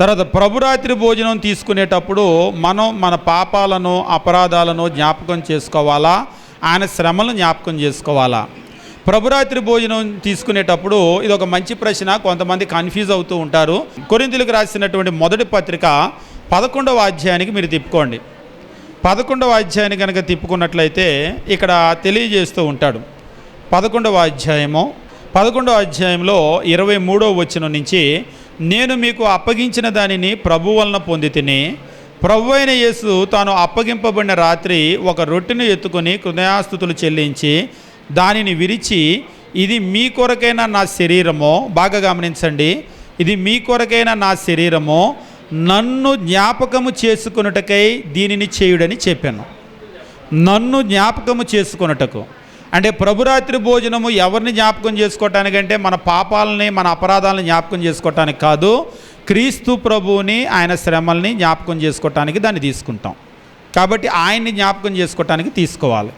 తర్వాత ప్రభురాత్రి భోజనం తీసుకునేటప్పుడు మనం మన పాపాలను అపరాధాలను జ్ఞాపకం చేసుకోవాలా? ఆయన శ్రమలను జ్ఞాపకం చేసుకోవాలా? ప్రభురాత్రి భోజనం తీసుకునేటప్పుడు ఇది ఒక మంచి ప్రశ్న. కొంతమంది కన్ఫ్యూజ్ అవుతూ ఉంటారు. కొరింతలకు రాసినటువంటి మొదటి పత్రిక పదకొండవ అధ్యాయానికి మీరు తిప్పుకోండి. పదకొండవ అధ్యాయాన్ని కనుక తిప్పుకున్నట్లయితే ఇక్కడ తెలియజేస్తూ ఉంటాడు. పదకొండవ అధ్యాయము. పదకొండవ అధ్యాయంలో ఇరవై మూడవ వచ్చిన నుంచి నేను మీకు అప్పగించిన దానిని ప్రభు వలన పొంది తిని ప్రభు అయిన యేసు తాను అప్పగింపబడిన రాత్రి ఒక రొట్టెను ఎత్తుకొని కృదయాస్థుతులు చెల్లించి దానిని విరిచి ఇది మీ కొరకైన నా శరీరము బాగా గమనించండి ఇది మీ కొరకైన నా శరీరము నన్ను జ్ఞాపకము చేసుకొనుటకై దీనిని చేయుడని చెప్పాను. నన్ను జ్ఞాపకము చేసుకొనుటకు. అంటే ప్రభురాత్రి భోజనము ఎవరిని జ్ఞాపకం చేసుకోవటానికంటే మన పాపాలని మన అపరాధాలను జ్ఞాపకం చేసుకోవటానికి కాదు క్రీస్తు ప్రభువుని ఆయన శ్రమల్ని జ్ఞాపకం చేసుకోవటానికి దాన్ని తీసుకుంటాం. కాబట్టి ఆయన్ని జ్ఞాపకం చేసుకోవటానికి తీసుకోవాలి.